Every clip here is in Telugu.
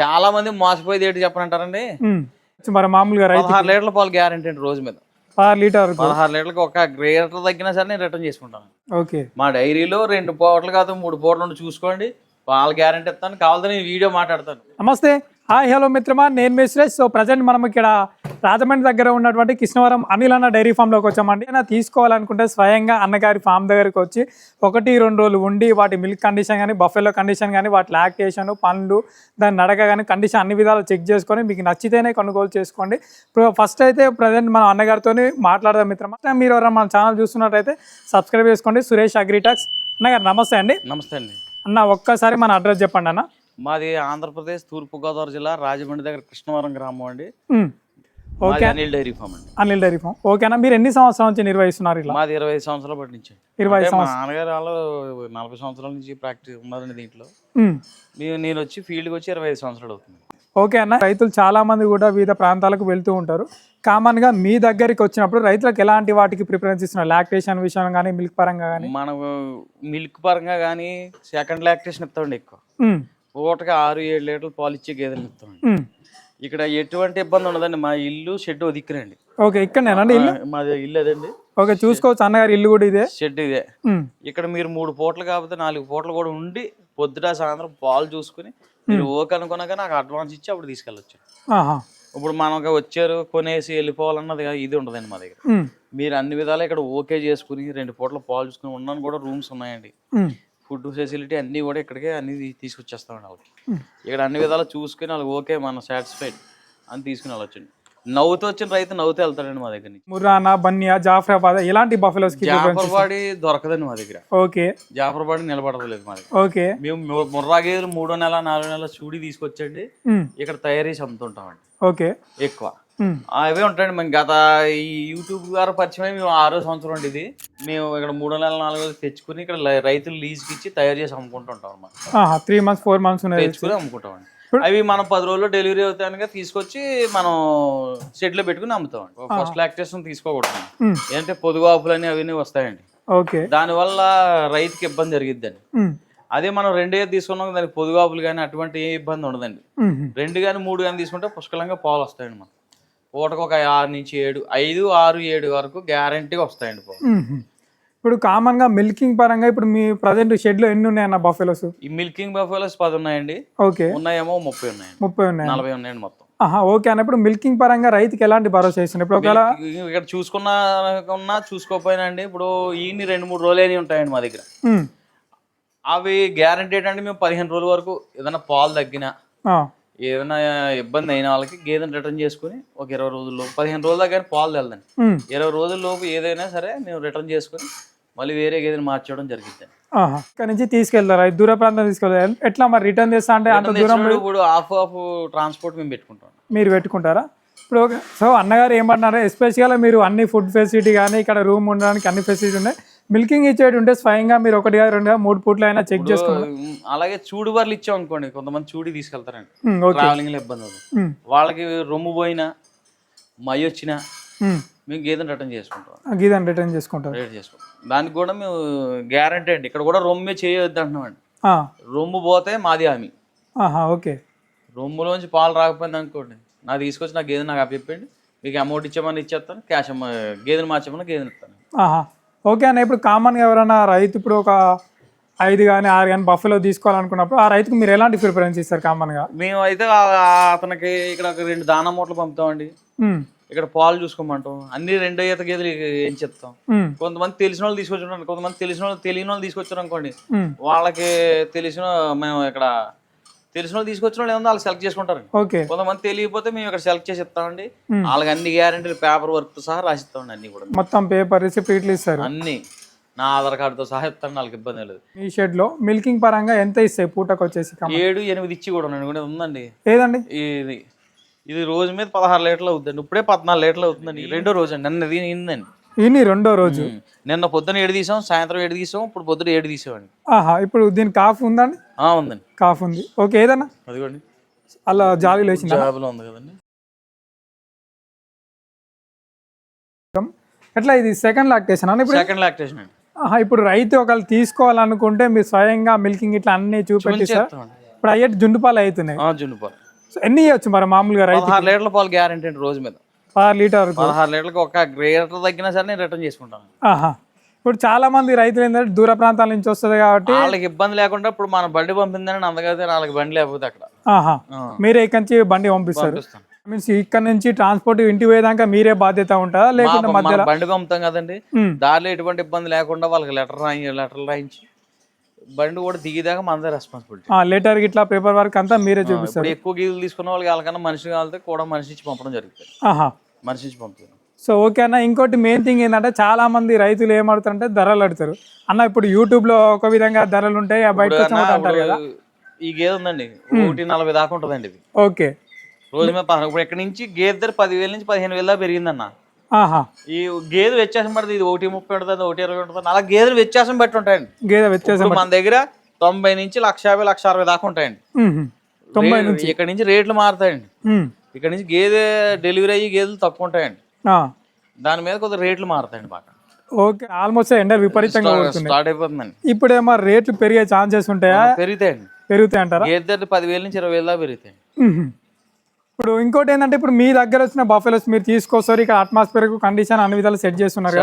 చాలా మంది మోసపోయేది ఏంటి చెప్పనంటారండి. మరి మామూలుగా పదహారు లీటర్ల పాలు గ్యారంటీ అండి రోజు మీద. పదహారు లీటర్ పదహారు లీటర్లకు ఒక లీటర్ తగ్గినా సరే నేను రిటర్న్ చేసుకుంటాను. ఓకే. మా డైరీలో రెండు పూటలు కాదు మూడు పూటలు చూసుకోండి. పాల గ్యారంటీ ఇస్తాను. కావాలంటే నేను వీడియో మాట్లాడతాను. నమస్తే. హాయ్ హలో మిత్రమా. నేను మీ సురేష్ సో ప్రజెంట్ మనం ఇక్కడ రాజమండ్రి దగ్గర ఉన్నటువంటి కృష్ణవరం అనిల్ అన్న డైరీ ఫామ్లోకి వచ్చామండి. ఏదైనా తీసుకోవాలనుకుంటే స్వయంగా అన్నగారి ఫామ్ దగ్గరికి వచ్చి ఒకటి రెండు రోజులు ఉండి వాటి మిల్క్ కండిషన్ కానీ బఫెలో కండిషన్ కానీ వాటి లాక్టేషన్ పండ్లు దాని నడక కానీ కండిషన్ అన్ని విధాలు చెక్ చేసుకొని మీకు నచ్చితేనే కొనుగోలు చేసుకోండి. ఇప్పుడు ఫస్ట్ అయితే ప్రజెంట్ మనం అన్నగారితో మాట్లాడదాం మిత్రమా. మీరు ఎవరైనా మన ఛానల్ చూస్తున్నట్టయితే సబ్స్క్రైబ్ చేసుకోండి. సురేష్ అగ్రిటాక్స్. అన్నగారు నమస్తే అండి. నమస్తే అండి. అన్న ఒక్కసారి మన అడ్రస్ చెప్పండి అన్న. మాది ఆంధ్రప్రదేశ్ తూర్పుగోదావరి జిల్లా రాజమండ్రి దగ్గర కృష్ణవరం గ్రామం అండి. ఓకే. అనిల్ డైరీ ఫామ్ అండి. Anil dairy farm. ఓకేనా? మీరు ఎన్ని సంవత్సరాల నుంచి నిర్వహిస్తున్నారు ఇలా? మాది ఇరవై సంవత్సరాల బట్టి నుంచి. ఇరవై మా నాన్నగారు వాళ్ళు నలభై సంవత్సరాల నుంచి ప్రాక్టీస్ ఉన్నారండి దీంట్లో. మేము. నేను వచ్చి ఫీల్డ్కి వచ్చి ఇరవై ఐదు సంవత్సరాలు అవుతుంది. ఓకే అన్న. రైతులు చాలా మంది కూడా వివిధ ప్రాంతాలకు వెళ్తూ ఉంటారు. కామన్గా మీ దగ్గరికి వచ్చినప్పుడు రైతులకు ఎలాంటి వాటికి ప్రిఫరెన్స్ ఇస్తున్నారు? లాక్టేషన్ విషయం కానీ మిల్క్ పరంగా కానీ? మనం మిల్క్ పరంగా కానీ సెకండ్ లాక్టేషన్ ఇస్తామండి ఎక్కువ. పూటకి ఆరు ఏడు లీటర్లు పాలు ఇచ్చే గేదెలు ఇస్తామండి ఇక్కడ ఎటువంటి ఇబ్బంది ఉండదండి. మా ఇల్లు షెడ్ దిక్కునండి ఓకే ఇక్కడనేనండి ఇల్లు? మాది ఇల్లు అదండి. ఓకే చూసుకోవచ్చు. అన్నగారి ఇల్లు కూడా ఇదే? షెడ్ ఇదే. ఇక్కడ మీరు మూడు పూటలు కాకపోతే నాలుగు పూటలు కూడా ఉండి పొద్దుట సాయంత్రం పాలు చూసుకుని మీరు ఓకే అనుకున్నాక నాకు అడ్వాన్స్ ఇచ్చి అప్పుడు తీసుకెళ్ళొచ్చు ఇప్పుడు మనకు వచ్చారు కొనేసి వెళ్ళిపోవాలన్నది ఇది ఉండదండి మా దగ్గర. మీరు అన్ని విధాలు ఇక్కడ ఓకే చేసుకుని రెండు పూటలు పాలు చూసుకుని ఉండడానికి కూడా రూమ్స్ ఉన్నాయండి. ఫుడ్ ఫెసిలిటీ అన్నీ కూడా ఇక్కడికే అన్ని తీసుకొచ్చేస్తామండి వాళ్ళకి. ఇక్కడ అన్ని విధాలు చూసుకుని వాళ్ళకి ఓకే మనం సాటిస్ఫైడ్ అని తీసుకుని వెళ్ళొచ్చండి. నవ్వుతూ వచ్చిన రైతు నవ్వుతూ వెళ్తాడండి మా దగ్గర నుంచి. ముర్రానా బన్నియా జాఫరాబాద్ ఎలాంటి బఫెలోస్ జాఫర్బాడి దొరకదండి మా దగ్గర. ఓకే. జాఫర్బాడి నిలబడలేదు మా దగ్గర. ఓకే. మేము ముర్రా గేదెలు మూడో నెల నాలుగో నెల చూడి తీసుకొచ్చండి. ఇక్కడ తయారీ చేసి అమ్ముతుంటామండి. ఓకే. ఎక్కువ. అవే ఉంటాయండి. మేము గత ఈ యూట్యూబ్ ద్వారా పరిచయం మేము ఆరో సంవత్సరం అండి ఇది. మేము ఇక్కడ మూడో నెల నాలుగో నెలలు తెచ్చుకుని ఇక్కడ లై- రైతులు లీజ్కి ఇచ్చి తయారు చేసి అమ్ముకుంటుంటాం అన్నమాట. త్రీ మంత్స్ ఫోర్ మంత్స్ తెచ్చుకుని అమ్ముకుంటామండి. అవి మనం పది రోజుల్లో డెలివరీ అవుతాయనగా తీసుకొచ్చి మనం షెడ్లో పెట్టుకుని అమ్ముతామండి ఫస్ట్ లాక్టేషన్ తీసుకోకూడదు. ఏంటంటే పొదుగాపులని అవన్నీ వస్తాయండి. ఓకే. దానివల్ల రైతుకి ఇబ్బంది జరిగిద్దండి. అదే మనం రెండే తీసుకున్నాం దానికి పొదుగాపులు కానీ అటువంటి ఏ ఇబ్బంది ఉండదండి. రెండు కానీ మూడు కానీ తీసుకుంటే పుష్కలంగా పాలు వస్తాయండి మనం పూటకు ఒక ఆరు నుంచి ఏడు ఐదు ఆరు ఏడు వరకు గ్యారంటీగా వస్తాయండి. ఇప్పుడు కామన్గా మిల్కింగ్ పరంగా ఇప్పుడు మీ ప్రజెంట్ షెడ్లో ఎన్ని ఉన్నాయన్న బఫెలోస్ ఈ మిల్కింగ్ బఫెలోస్ పది ఉన్నాయండి. ఓకే. ఉన్నాయేమో ముప్పై ఉన్నాయండి. ముప్పై ఉన్నాయి? నలభై ఉన్నాయండి మొత్తం. ఆహా ఓకే అన్న. ఇప్పుడు మిల్కింగ్ పరంగా రైతుకి ఎలాంటి భరోసా ఇస్తుంది ఇప్పుడు ఒకవేళ ఇక్కడ చూసుకున్నా ఉన్నా చూసుకోకపోయినా అండి ఇప్పుడు ఈ రెండు మూడు రోజులు అనేవి ఉంటాయండి మా దగ్గర. అవి గ్యారంటీ ఏంటంటే మేము పదిహేను రోజుల వరకు ఏదైనా పాలు తగ్గినా ఆ, ఏదైనా ఇబ్బంది అయిన వాళ్ళకి గేదెని రిటర్న్ చేసుకుని ఒక ఇరవై రోజుల్లో పదిహేను రోజుల దాకా పాలు తెలదండి. మ్మ్. ఇరవై రోజుల లోపు ఏదైనా సరే మేము రిటర్న్ చేసుకుని మళ్ళీ వేరే గేదెని మార్చడం జరిగింది ఇక్కడ నుంచి తీసుకెళ్తారా? దూర ప్రాంతం తీసుకెళ్తారా? ఎట్లా మరి రిటర్న్ చేస్తా అంటే అంత దూరం ఇప్పుడు ఆఫ్ ఆఫ్ ట్రాన్స్పోర్ట్ మేము పెట్టుకుంటాం. మీరు పెట్టుకుంటారా? ఇప్పుడు ఓకే సో అన్నగారు ఏమంటున్నారు ఎస్పెషల్గా మీరు అన్ని ఫుడ్ ఫెసిలిటీ కానీ ఇక్కడ రూమ్ ఉండడానికి అన్ని ఫెసిలిటీ ఉన్నాయి. మిల్కింగ్ ఇచ్చేటి ఉంటే స్వయంగా మీరు ఒకటిగా రెండుగా మూడు పూట్లు అయినా చెక్ ఉమ్, అలాగే చూడు బర్రెలు ఇచ్చాం అనుకోండి కొంతమంది చూడి తీసుకెళ్తారండి. ట్రావెలింగ్లో ఇబ్బంది. వాళ్ళకి రొమ్ము పోయినా మై వచ్చినా మ్మ్. గేదెని రిటర్న్ చేసుకుంటాం. గీదని రిటర్న్ చేసుకుంటారు. రేట్ చేసుకుంటాం. దానికి కూడా మేము గ్యారంటీ అండి. ఇక్కడ కూడా రొమ్మే చేయొద్దు అంటున్నామండి. రొమ్ము పోతే మాది హామీ. ఓకే. రొమ్ములోంచి పాలు రాకపోయింది అనుకోండి నాకు తీసుకొచ్చి నా గేదె నాకు అప్పచెప్పండి మీకు అమౌంట్ ఇచ్చామని ఇచ్చేస్తాను క్యాష్ అమ్మ గేదెని మార్చామని గేదెని ఇస్తాను. ఓకే అన్న ఇప్పుడు కామన్గా ఎవరైనా రైతు ఇప్పుడు ఒక ఐదు కానీ ఆరు కానీ బఫెలో తీసుకోవాలనుకున్నప్పుడు ఆ రైతుకు మీరు ఎలాంటి ప్రిఫరెన్స్ ఇస్తారు కామన్గా? మేము అయితే అతనికి ఇక్కడ ఒక రెండు దానా మూటలు పంపుతామండి. ఇక్కడ పాలు చూసుకోమంటాం. అన్ని రెండో ఈత గేదెలు ఏం చెప్తాం. కొంతమంది తెలిసిన వాళ్ళు తీసుకొచ్చుంటారు. కొంతమంది తెలిసిన వాళ్ళు తెలియని వాళ్ళు తీసుకొచ్చారు అనుకోండి. వాళ్ళకి తెలిసిన మేము ఇక్కడ తెలిసిన వాళ్ళు తీసుకొచ్చిన వాళ్ళు ఏమన్నా వాళ్ళు సెలెక్ట్ చేసుకుంటారు ఓకే. కొంతమంది తెలియకపోతే మేము ఇక్కడ సెలెక్ట్ చేసి ఇస్తామండి. వాళ్ళకి అన్ని గ్యారంటీలు పేపర్ వర్క్ సహా రాసిస్తామండి అన్ని కూడా. మొత్తం పేపర్ రిసిప్ట్ ఇట్లా ఇస్తారు. అన్ని. నా ఆధార్ కార్డుతో సహా ఇస్తాను వాళ్ళకి ఇబ్బంది లేదు. ఈ షెడ్లో మిల్కింగ్ పరంగా ఎంత ఇస్తాయి? పూటకు వచ్చేసి ఏడు ఎనిమిది ఇచ్చి కూడా ఉందండి. ఏదండి? ఇది. ఇది రోజు మీద పదహారు లీటర్లు అవుతుందండి ఇప్పుడే పద్నాలుగు లీటర్లు అవుతుందండి. రెండో రోజు అండి. నిన్న ఇది ఇందండి ఇన్ని రెండో రోజు. నిన్న పొద్దున ఏడు తీసాం సాయంత్రం ఏడు తీసాం ఇప్పుడు పొద్దున ఏడు తీసామండి ఆహా ఇప్పుడు దీని కాఫ్ ఉందండి? ఉందండి. కాఫ్ ఉంది. ఓకే ఏదన్నా? అదిగోండి. అలా జాలీలు వేసిందా జాబ్లో ఉంది కదండి. ఎట్లా ఇది సెకండ్ లాక్టేషన్ అని ఇప్పుడు? సెకండ్ లాక్టేషన్ అండి. ఆహా, ఇప్పుడు రైతు ఒకళ్ళు తీసుకోవాలనుకుంటే మీరు స్వయంగా మిల్కింగ్ ఇట్లా అన్ని చూపెట్టి సార్. చేస్తామండి ఇప్పుడు అయ్యేటి జుండు పాలు అవుతున్నాయి జున్నుపాలు సో ఎన్ని ఇవ్వచ్చు మరి మామూలుగా రైతు లీటర్ల పాలు గ్యారంటీ రోజు మీద. పదహారు లీటర్ పదహారు లీటర్లకు ఒక లీటర్ తగ్గినా సరే నేను రిటర్న్ చేసుకుంటాను. ఆహా. ఇప్పుడు చాలా మంది రైతులు ఏంటంటే దూర ప్రాంతాల నుంచి వస్తుంది కాబట్టి వాళ్ళకి ఇబ్బంది లేకుండా ఇప్పుడు మన బండి పంపిందని అందగైతే వాళ్ళకి బండి లేకపోతే అక్కడ. ఆహా. మీరే ఇక్కడి నుంచి బండి పంపిస్తారు. మీన్స్ ఇక్కడ నుంచి ట్రాన్స్పోర్ట్ ఇంటికి పోయేదాకా మీరే బాధ్యత ఉంటుందా లేకుంటే మధ్యలో బండి పంపుతాం కదండి. దారిలో ఎటువంటి ఇబ్బంది లేకుండా వాళ్ళకి లెటర్ రాయి లెటర్లు రాయించి బండి కూడా దిగిదాకా మనదే రెస్పాన్సిబిలిటీ ఆ, లెటర్ ఇట్లా పేపర్ వర్క్ అంతా మీరే చూపిస్తారు. ఎక్కువ గీజులు తీసుకున్న వాళ్ళకి వాళ్ళకన్నా మనిషి కావాలంటే కూడా మనిషి ఇచ్చి పంపడం జరుగుతుంది. ఆహా. మనిషి ఇచ్చి పంపుతాను సో ఓకే అన్న. ఇంకోటి మెయిన్ థింగ్ ఏంటంటే చాలా మంది రైతులు ఏం అడుగుతారంటే ధరలు అడుగుతారు. అన్న ఇప్పుడు యూట్యూబ్లో ఒక విధంగా ధరలు ఉంటాయి బయట అంటారు కదా. ఈ గేదె ఉందండి. ఒకటి నలభై దాకా ఉంటుందండి ఇది. ఓకే. రోజు మీద పదహారు ఇప్పుడు ఇక్కడ నుంచి గేదె ధర పదివేల నుంచి పదిహేను వేల దాకా పెరిగిందన్న. ఈ గేదె వ్యత్యాసం పడుతుంది ఇది ఒకటి ముప్పై ఉంటుంది ఒకటి ఇరవై ఉంటుంది. అలా గేదెలు వ్యత్యాసం బట్టి ఉంటాయండి. గేదె వ్యత్యాసం మన దగ్గర తొంభై నుంచి లక్ష యాభై లక్ష అరవై దాకా ఉంటాయండి. తొంభై రే- ఇక్కడ నుంచి రేట్లు మారుతాయండి. ఇక్కడ నుంచి గేదె డెలివరీ అయ్యి గేదెలు తక్కువ ఉంటాయండి. దాని మీద కొద్దిగా రేట్లు మారుతాయండి బాగా ఓకే ఆల్మోస్ట్ ఎండ విపరీతంగా స్టార్ట్ అయిపోతుందండి. ఇప్పుడేమో రేట్లు పెరిగే ఛాన్సెస్ ఉంటాయా? పెరుగుతాయండి. పెరుగుతాయి అంటారా గేదె పదివేల నుంచి ఇరవై వేల దాకా పెరుగుతాయండి. మ్మ్. ఇప్పుడు ఇంకోటి ఏంటంటే ఇప్పుడు మీ దగ్గర వచ్చిన బఫెలోస్ మీరు తీసుకొస్తారు ఇక్కడ అట్మాస్ఫియర్ కండిషన్ అన్ని విధాలు సెట్ చేస్తున్నారు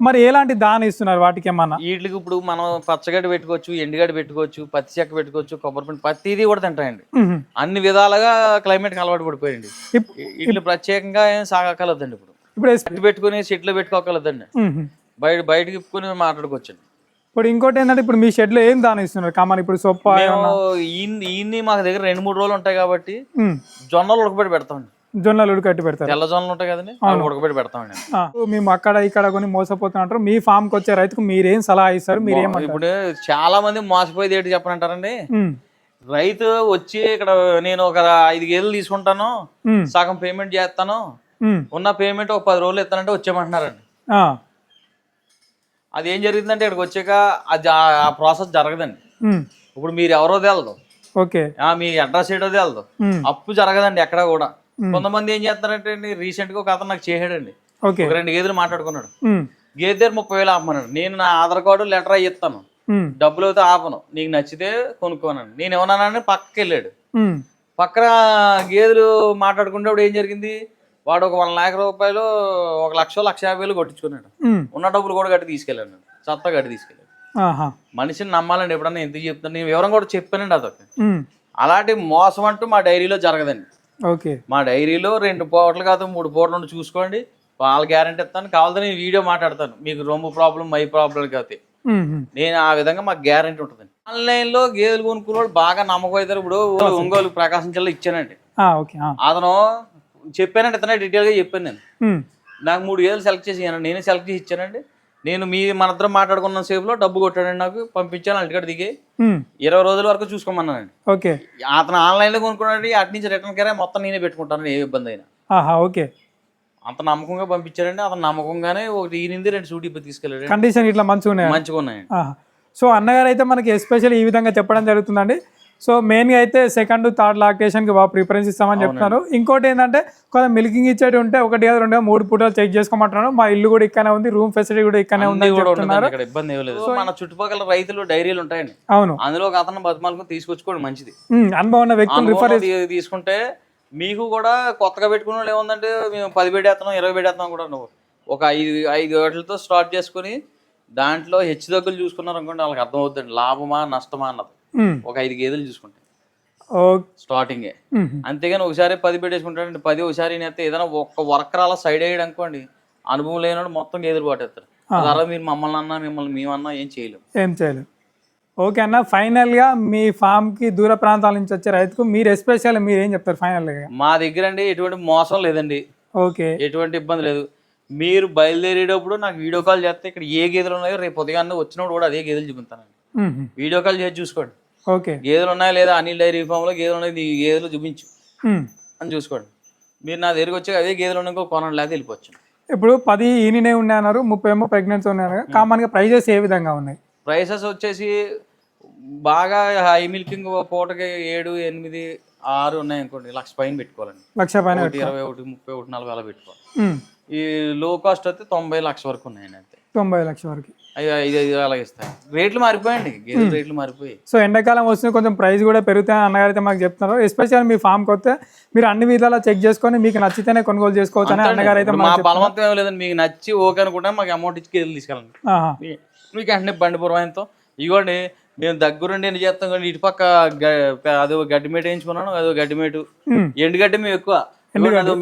మరి ఎలాంటి దాని ఇస్తున్నారు వాటికి ఏమన్నా? వీటికి ఇప్పుడు మనం పచ్చగడ్డి పెట్టుకోవచ్చు ఎండుగడ్డి పెట్టుకోవచ్చు పత్తి చెక్క పెట్టుకోవచ్చు కొబ్బరి పిండి పత్తిది కూడా తింటాయండి. అన్ని విధాలుగా క్లైమేట్కి అలవాటు పడిపోయండి ఇప్- ఇట్లా ప్రత్యేకంగా ఏం సాగక్కర్లేదండి ఇప్పుడు. ఇప్పుడు పెట్టుకుని చెట్లు పెట్టుకోగలదండి. బయట బయటకి ఇప్పుకుని మాట్లాడుకోవచ్చండి. ఇప్పుడు ఇంకోటి ఏంటంటే ఇప్పుడు మీ షెడ్లో ఏం దాని ఇస్తున్నారు? కామన్ ఇప్పుడు సొప్ప ఈయన్ని మాకు దగ్గర రెండు మూడు రోజులు ఉంటాయి కాబట్టి. జొన్నలు ఉడకబెట్టి పెడతామండి జొన్నలు ఉడకట్టి పెడతారు? తెల్ల జొన్నలు ఉంటాయి కదండి ఉడకబెట్టి పెడతామండి మేము అక్కడ ఇక్కడ కొని మోసపోతున్నట్టు మీ ఫామ్కి వచ్చే రైతుకు మీరేం సలహా ఇస్తారు? మీరేం ఇప్పుడు చాలా మంది మోసపోయేది ఏంటి చెప్పనంటారండి. రైతు వచ్చి ఇక్కడ నేను ఒక ఐదు గేదెలు తీసుకుంటాను. సగం పేమెంట్ చేస్తాను. ఉన్న పేమెంట్ ఒక పది రోజులు ఇస్తానంటే వచ్చేయమంటున్నారండి. ఆ. అది ఏం జరిగిందంటే ఇక్కడికి వచ్చాక అది ఆ- ప్రాసెస్ జరగదండి. ఇప్పుడు మీరు ఎవరో తెలదు. ఓకే. ఆ, మీ అడ్రస్ ఏటో తెలదు. అప్పు జరగదండి ఎక్కడ కూడా. కొంతమంది ఏం చేస్తారంటే రీసెంట్గా ఒక అతను నాకు చేసాడండి రెండు గేదెలు మాట్లాడుకున్నాడు. గేదె దగ్గర ముప్పై వేలు ఆపమన్నాడు. నేను నా ఆధార్ కార్డు లెటర్ అయ్యి ఇస్తాను. డబ్బులు అయితే ఆపను. నీకు నచ్చితే కొనుక్కోనని నేను ఏమన్నానని పక్కకి వెళ్ళాడు. పక్కన గేదెలు మాట్లాడుకునేప్పుడు ఏం జరిగింది? వాడు ఒక వన్ లాక్ రూపాయలు ఒక లక్ష లక్ష యాభై వేలు కొట్టించుకున్నాడు. ఉన్న డబ్బులు కూడా కట్టి తీసుకెళ్ళాడు. సత్తా కట్టి తీసుకెళ్ళాడు. మనిషిని నమ్మాలండి ఎప్పుడన్నా ఎందుకు చెప్తాను? నేను వివరం కూడా చెప్పానండి అదొక మ్మ్. అలాంటి మోసం అంటూ మా డైరీలో జరగదండి. ఓకే. మా డైరీలో రెండు పూటలు కాదు మూడు పూటలు ఉండి చూసుకోండి. వాళ్ళ గ్యారంటీ ఇస్తాను. కావాలంటే నేను వీడియో మాట్లాడతాను. మీకు రొమ్ము ప్రాబ్లం మై ప్రాబ్లం కాదు. నేను ఆ విధంగా మాకు గ్యారంటీ ఉంటుందండి. ఆన్లైన్లో గేదెలు కొనుక్కునే వాళ్ళు బాగా నమ్మకం అవుతారు. ఇప్పుడు ఒంగోలు ప్రకాశం జిల్లా ఇచ్చానండి. అతను చెప్పానండి ఇతనే డీటెయిల్గా చెప్పాను నేను. నాకు మూడు గేదెలు సెలెక్ట్ చేసి. నేనే సెలెక్ట్ చేసి ఇచ్చానండి. నేను మీ మన ఇద్దరం మాట్లాడుకున్న సేపులో డబ్బు కొట్టాడండి నాకు పంపించాను అల్టికాడ దిగి. ఇరవై రోజుల వరకు చూసుకోమన్నానండి. ఓకే. అతను ఆన్లైన్లో కొనుక్కున్నాడు అటు నుంచి రిటర్న్ కేరే మొత్తం నేనే పెట్టుకుంటాను ఏ ఇబ్బంది అయినా. ఓకే. అంత నమ్మకంగా పంపించాడండి. అతను నమ్మకంగానే ఒకటి ఈనింది రెండు సూటి తీసుకెళ్ళాడు కండిషన్ ఇట్లా మంచిగా ఉన్నాయి మంచిగా ఉన్నాయండి ఆహా. సో అన్నగారు అయితే మనకి ఎస్పెషల్ ఈ విధంగా చెప్పడం జరుగుతుందండి. సో మెయిన్గా అయితే సెకండ్ థర్డ్ లాకేషన్కి బాగా ప్రిఫరెన్స్ ఇస్తామని చెప్తున్నారు. ఇంకోటి ఏంటంటే కొంత మిల్కింగ్ ఇచ్చేటి ఉంటే ఒకటి కాదు రెండు మూడు పూటలు చెక్ చేసుకోమంటున్నారు. మా ఇల్లు కూడా ఇక్కడనే ఉంది రూమ్ ఫెసిలిటీ కూడా ఇక్కడనే ఇక్కడ ఇబ్బంది లేదు. మన చుట్టుపక్కల రైతులు డైరీలు ఉంటాయండి. అవును. అందులో ఒక అతను బతిమాలకు తీసుకొచ్చుకోవడం మంచిది. అనుభవం ఉన్న వ్యక్తులు రిఫర్ తీసుకుంటే మీకు కూడా కొత్తగా పెట్టుకున్న వాళ్ళు ఏముందంటే మేము పది పెట్టేస్తున్నాం ఇరవై పెట్టేస్తున్నాం కూడా నువ్వు. ఒక ఐదు ఐదు వాటిలతో స్టార్ట్ చేసుకుని దాంట్లో హెచ్చు తగ్గులు చూసుకున్నారు అనుకోండి వాళ్ళకి అర్థం అవుతుంది లాభమా నష్టమా అన్నది. ఒక ఐదు గేదెలు చూసుకుంటే. స్టార్టింగే. అంతేగాని ఒకసారి పది పెట్టేసుకుంటాడండి పది ఒకసారి నేస్తే ఏదైనా ఒక్క వర్కర్ అలా సైడ్ అయ్యాడు అనుకోండి అనుభవం లేనివాడు మొత్తం గేదెలు పాటేస్తారు అలా మీరు మమ్మల్ని అన్నా మిమ్మల్ని మేమన్నా ఏం చేయలేం. ఏం చేయలేదు ఓకే అన్న ఫైనల్గా మీ ఫామ్కి దూర ప్రాంతాల నుంచి వచ్చే రైతుకు మీరు ఎస్పెషల్ మీరు ఏం చెప్తారు ఫైనల్గా? మా దగ్గర అండి ఎటువంటి మోసం లేదండి. ఓకే. ఎటువంటి ఇబ్బంది లేదు. మీరు బయలుదేరేటప్పుడు నాకు వీడియో కాల్ చేస్తే ఇక్కడ ఏ గేదెలు ఉన్నాయో రేపు ఉదయాన్నే వచ్చినప్పుడు కూడా అదే గేదెలు చూపిస్తానండి ఉమ్, వీడియో కాల్ చేసి చూసుకోండి. ఓకే. గేదెలు ఉన్నాయా లేదా అనిల్ డైరీ ఫామ్లో గేదెలు ఉన్నాయి నీ గేదెలు చూపించు. అని చూసుకోండి. మీరు నా దగ్గరికి వచ్చి అదే గేదెలు ఉన్నాయి కొనండి లేకపోతే వెళ్ళిపోవచ్చు. ఇప్పుడు పది ఈనినే ఉన్నాయన్నారు ముప్పై ఏమో ప్రెగ్నెన్సీ ఉన్నాయన్నారు. కామన్గా ప్రైజెస్ ఏ విధంగా ఉన్నాయి? ప్రైసెస్ వచ్చేసి బాగా హై మిల్కింగ్ పూటకి ఏడు ఎనిమిది ఆరు ఉన్నాయి అనుకోండి. లక్ష పైన పెట్టుకోవాలండి. లక్ష పైన ఇరవై ఒకటి ముప్పై ఒకటి నలభై అలా పెట్టుకోవాలి ఈ లో కాస్ట్ అయితే తొంభై లక్ష వరకు ఉన్నాయండి అంతే. తొంభై లక్షల వరకు. ఐదు ఐదు అలాగే ఇస్తాయి. రేట్లు మారిపోయండి గేదెల రేట్లు మారిపోయి. సో ఎండాకాలం వస్తుంది కొంచెం ప్రైస్ కూడా పెరుగుతాయని అన్నగారు అయితే మాకు చెప్తున్నారు. ఎస్పెషల్ మీ ఫామ్కి వస్తే మీరు అన్ని విధాలా చెక్ చేసుకొని మీకు నచ్చితేనే కొనుగోలు చేసుకోవచ్చు అని అన్నగారు అయితే ఇప్పుడు మా మాకు బలవంతం ఏం లేదండి మీకు నచ్చి ఓకే అనుకుంటే మాకు అమౌంట్ ఇచ్చి గేదెలు తీసుకెళ్ళండి. మీకు వెంటనే బండి పురమాయంతో. ఇగోండి మేము దగ్గరుండి ఎన్ని చేస్తాం కానీ ఇటు పక్క గ- అదో గడ్డి మేట వేయించుకున్నాను అదో గడ్డి మేటు. ఉమ్. ఎండు గడ్డి మేము ఎక్కువ.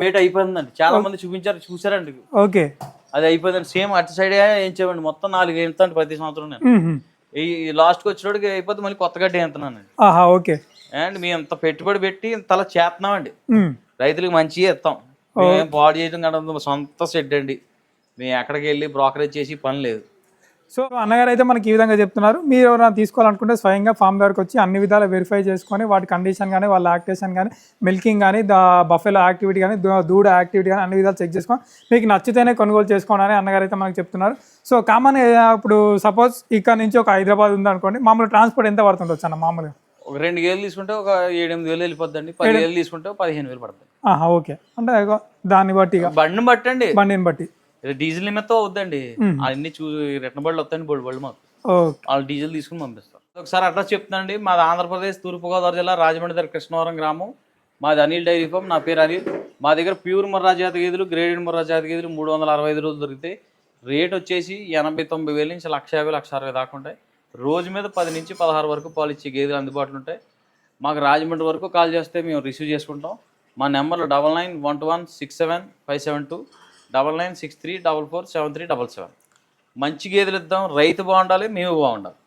మేట అయిపోయిందండి. చాలా మంది చూపించారు చూసారండి ఓకే. అది అయిపోయిందండి. సేమ్ అటు సైడ్ వేయించామండి మొత్తం నాలుగు వేస్తాండి ప్రతి సంవత్సరం నేను. ఈ లాస్ట్కి వచ్చేటోడికి అయిపోతే మళ్ళీ కొత్త గడ్డి వేస్తున్నానండి. ఆహా ఓకే. అండ్ మేము ఇంత పెట్టుబడి పెట్టి ఇంతలా చేస్తున్నామండి. రైతులకు మంచిగా ఇస్తాం. మేము పాడు చేయడం సొంత షెడ్ అండి. మేము ఎక్కడికి వెళ్ళి బ్రోకరేజ్ చేసి పని లేదు. సో అన్నగారు అయితే మనకి ఈ విధంగా చెప్తున్నారు. మీరు ఎవరైనా తీసుకోవాలనుకుంటే స్వయంగా ఫామ్ దగ్గరకు వచ్చి అన్ని విధాలు వెరిఫై చేసుకొని వాటి కండిషన్ కానీ వాళ్ళ యాక్టేషన్ కానీ మిల్కింగ్ కానీ ద బఫెలో యాక్టివిటీ కానీ దూడ యాక్టివిటీ కానీ అన్ని విధాలు చెక్ చేసుకొని మీకు నచ్చితేనే కొనుగోలు చేసుకోండి అని అన్నగారు అయితే మనకు చెప్తున్నారు. సో కామన్ ఇప్పుడు సపోజ్ ఇక్కడ నుంచి ఒక హైదరాబాద్ ఉందనుకోండి మామూలు ట్రాన్స్పోర్ట్ ఎంత పడుతుండొచ్చు అన్న మామూలుగా? ఒక రెండు వేలు తీసుకుంటే ఒక ఏడెనిమిది వేలు వెళ్ళిపోద్దండి. పది వేలు తీసుకుంటే పదిహేను వేలు పడుతుంది ఓకే. అంటే దాన్ని బట్టి బండిని బట్టండి. బండిని బట్టి. డీజిల్ నిమిత్తం అవుద్దండి. అన్ని చూ రిటర్న్ బళ్ళు వస్తాయండి బోల్డ్ బళ్ళు మాకు. వాళ్ళు డీజిల్ తీసుకుని పంపిస్తారు. ఒకసారి అడ్రస్ చెప్తానండి మాది ఆంధ్రప్రదేశ్ తూర్పుగోదావరి జిల్లా రాజమండ్రి దగ్గర కృష్ణవరం గ్రామం. మాది అనిల్ డైరీ ఫామ్ నా పేరు అనిల్. మా దగ్గర ప్యూర్ ముర్రా జాతి గేదెలు గ్రేడెడ్ ముర్రా జాతి గేదెలు మూడు వందల అరవై ఐదు రోజులు దొరుకుతాయి రేట్ వచ్చేసి ఎనభై తొంభై వేల నుంచి లక్ష యాభై లక్ష అరవై దాకా ఉంటాయి. రోజు మీద పది నుంచి పదహారు వరకు పాలు ఇచ్చే గేదెలు అందుబాటులో ఉంటాయి. మాకు రాజమండ్రి వరకు కాల్ చేస్తే మేము రిసీవ్ చేసుకుంటాం. మా నెంబర్లు double nine one two one six seven five seven two. Double nine six three double four seven three double seven. మంచి గేదెలు ఇద్దాం రైతు బాగుండాలి మేము బాగుండాలి.